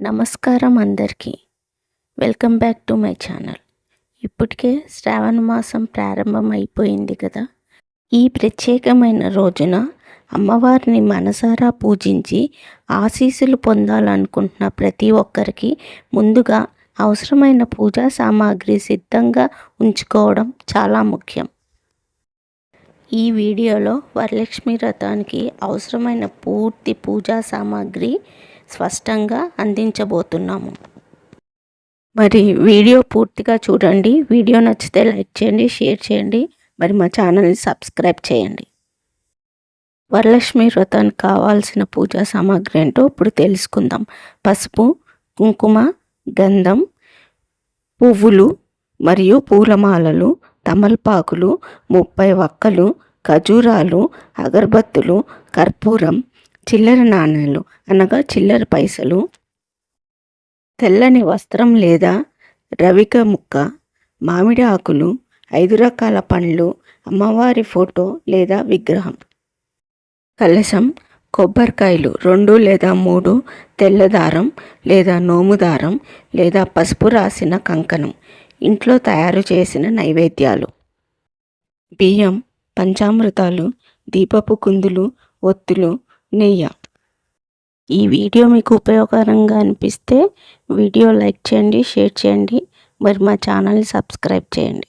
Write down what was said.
నమస్కారం అందరికీ. Welcome back to my channel. ఇప్పటికే శ్రావణ మాసం ప్రారంభం అయిపోయింది కదా. ఈ ప్రత్యేకమైన రోజున అమ్మవారిని మనసారా పూజించి ఆశీస్సులు పొందాలనుకుంటున్న ప్రతి ఒక్కరికి ముందుగా అవసరమైన పూజా సామాగ్రి సిద్ధంగా ఉంచుకోవడం చాలా ముఖ్యం. ఈ వీడియోలో వరలక్ష్మి వ్రతానికి అవసరమైన పూర్తి పూజా సామాగ్రి స్పష్టంగా అందించబోతున్నాము. మరి వీడియో పూర్తిగా చూడండి. వీడియో నచ్చితే లైక్ చేయండి షేర్ చేయండి. మరి మా ఛానల్ని సబ్స్క్రైబ్ చేయండి. వరలక్ష్మి వ్రతానికి కావాల్సిన పూజా సామాగ్రి ఏంటో ఇప్పుడు తెలుసుకుందాం. పసుపు కుంకుమ గంధం పువ్వులు మరియు పూలమాలలు తమలపాకులు ముప్పై వక్కలు ఖజూరాలు అగరబత్తులు కర్పూరం చిల్లర నాణేలు అనగా చిల్లర పైసలు తెల్లని వస్త్రం లేదా రవిక ముక్క మామిడి ఆకులు ఐదు రకాల పండ్లు అమ్మవారి ఫోటో లేదా విగ్రహం. కలశం కొబ్బరికాయలు రెండు లేదా మూడు తెల్లదారం లేదా నోముదారం లేదా పసుపు రాసిన కంకణం. ఇంట్లో తయారు చేసిన నైవేద్యాలు. బియ్యం పంచామృతాలు దీపపు కుందులు ఒత్తులు నెయ్యి. ఈ వీడియో మీకు ఉపయోగకరంగా అనిపిస్తే వీడియో లైక్ చేయండి షేర్ చేయండి. మరి మా ఛానల్ని సబ్స్క్రైబ్ చేయండి.